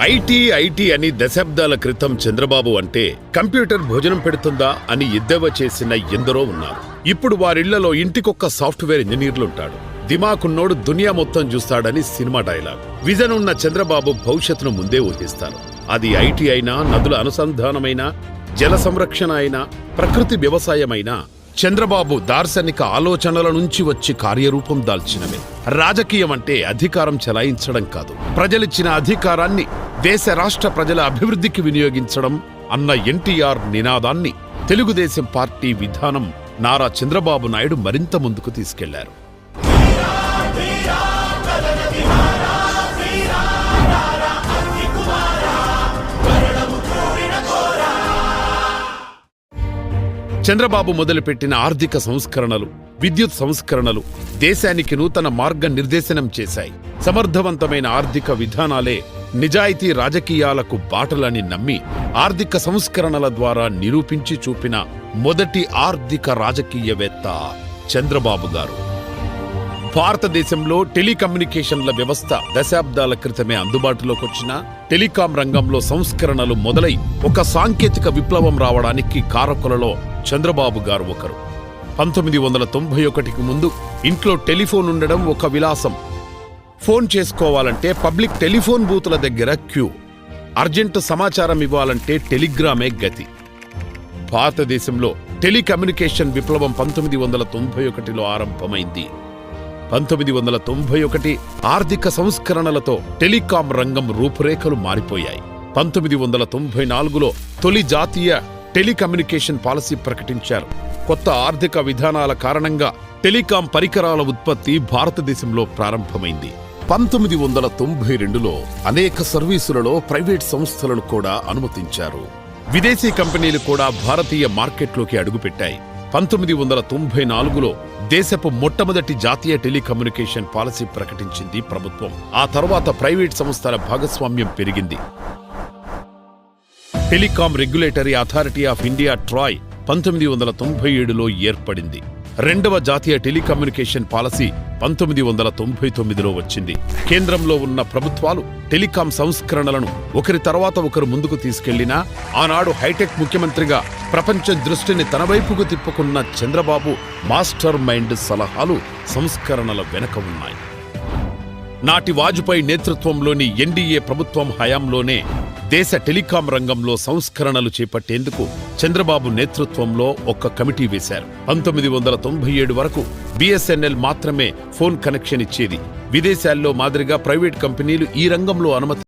IT IT అని దశాబ్దాల క్రితం చంద్రబాబు అంటే కంప్యూటర్ భోజనం పెడుతుందా అని ఎద్దేవా చేసిన ఎందరో ఉన్నారు. ఇప్పుడు వారిళ్ళలో ఇంటికొక్క సాఫ్ట్వేర్ ఇంజనీర్లుంటాడు. దిమాకున్నోడు దునియా మొత్తం చూస్తాడని సినిమా డైలాగ్. విజన్ ఉన్న చంద్రబాబు భవిష్యత్తును ముందే ఊహిస్తారు. అది ఐటీ అయినా నదుల అనుసంధానమైనా జల సంరక్షణ అయినా ప్రకృతి వ్యవసాయమైనా చంద్రబాబు దార్శనిక ఆలోచనల నుంచి వచ్చి కార్యరూపం దాల్చినవే రాజకీయం అంటే అధికారం చెలాయించడం కాదు. ప్రజలిచ్చిన అధికారాన్ని దేశ రాష్ట్ర ప్రజల అభివృద్ధికి వినియోగించడం అన్న ఎన్టీఆర్ నినాదాన్ని తెలుగుదేశం పార్టీ విధానం నారా చంద్రబాబు నాయుడు మరింత ముందుకు తీసుకెళ్ళారు. చంద్రబాబు మొదలుపెట్టిన ఆర్థిక సంస్కరణలు విద్యుత్ సంస్కరణలు దేశానికి నూతన మార్గ నిర్దేశనం చేశాయి. సమర్థవంతమైన ఆర్థిక విధానాలే నిజాయితీ రాజకీయాలకు బాటలని నమ్మి ఆర్థిక సంస్కరణల ద్వారా నిరూపించి చూపిన మొదటి ఆర్థిక రాజకీయవేత్త చంద్రబాబు గారు. భారతదేశంలో టెలికమ్యూనికేషన్ల వ్యవస్థ దశాబ్దాల క్రితమే అందుబాటులోకి వచ్చిన టెలికాం రంగంలో సంస్కరణలు మొదలై ఒక సాంకేతిక విప్లవం రావడానికి కారకులలో చంద్రబాబు గారు ఒకరు. పంతొమ్మిది వందల తొంభై ఒకటికి ముందు ఇంట్లో టెలిఫోన్ ఉండడం ఒక విలాసం. ఫోన్ చేసుకోవాలంటే పబ్లిక్ టెలిఫోన్ బూతుల దగ్గర క్యూ. అర్జెంటు సమాచారం ఇవ్వాలంటే టెలిగ్రామే గతి. భారతదేశంలో టెలికమ్యూనికేషన్ విప్లవం పంతొమ్మిది వందల తొంభై ఒకటిలో ఆరంభమైంది. పంతొమ్మిది వందల తొంభై ఒకటి ఆర్థిక సంస్కరణలతో టెలికాం రంగం రూపురేఖలు మారిపోయాయి. పంతొమ్మిది వందల తొంభై నాలుగులో తొలి జాతీయ టెలికమ్యూనికేషన్ పాలసీ ప్రకటించారు. కొత్త ఆర్థిక విధానాల కారణంగా టెలికాం పరికరాల ఉత్పత్తి భారతదేశంలో ప్రారంభమైంది. పంతొమ్మిది వందల తొంభై రెండులో అనేక సర్వీసులలో ప్రైవేట్ సంస్థలను కూడా అనుమతించారు. విదేశీ కంపెనీలు కూడా భారతీయ మార్కెట్లోకి అడుగుపెట్టాయి. పంతొమ్మిది వందల తొంభై నాలుగులో దేశపు మొట్టమొదటి జాతీయ టెలికమ్యూనికేషన్ పాలసీ ప్రకటించింది ప్రభుత్వం. ఆ తర్వాత ప్రైవేట్ సంస్థల భాగస్వామ్యం పెరిగింది. Telecom regulatory authority of India TRAI పంతొమ్మిది వందల తొంభై ఏడులో ఏర్పడింది. రెండవ జాతీయ టెలికమ్యూనికేషన్ పాలసీ పంతొమ్మిది వందల తొంభై తొమ్మిదిలో వచ్చింది. కేంద్రంలో ఉన్న ప్రభుత్వాలు టెలికాం సంస్కరణలను ఒకరి తర్వాత ఒకరు ముందుకు తీసుకెళ్ళినా ఆనాడు హైటెక్ ముఖ్యమంత్రిగా ప్రపంచం దృష్టిని తన వైపుకు తిప్పుకున్న చంద్రబాబు మాస్టర్ మైండ్ సలహాలు సంస్కరణల వెనక ఉన్నాయి. నాటి వాజ్పేయి నేతృత్వంలోని ఎన్డీఏ ప్రభుత్వం హయాంలోనే దేశ టెలికాం రంగంలో సంస్కరణలు చేపట్టేందుకు చంద్రబాబు నేతృత్వంలో ఒక కమిటీ వేశారు. పంతొమ్మిది వందల తొంభై ఏడు వరకు బిఎస్ఎన్ఎల్ మాత్రమే ఫోన్ కనెక్షన్ ఇచ్చేది. విదేశాల్లో మాదిరిగా ప్రైవేట్ కంపెనీలు ఈ రంగంలో అనుమతి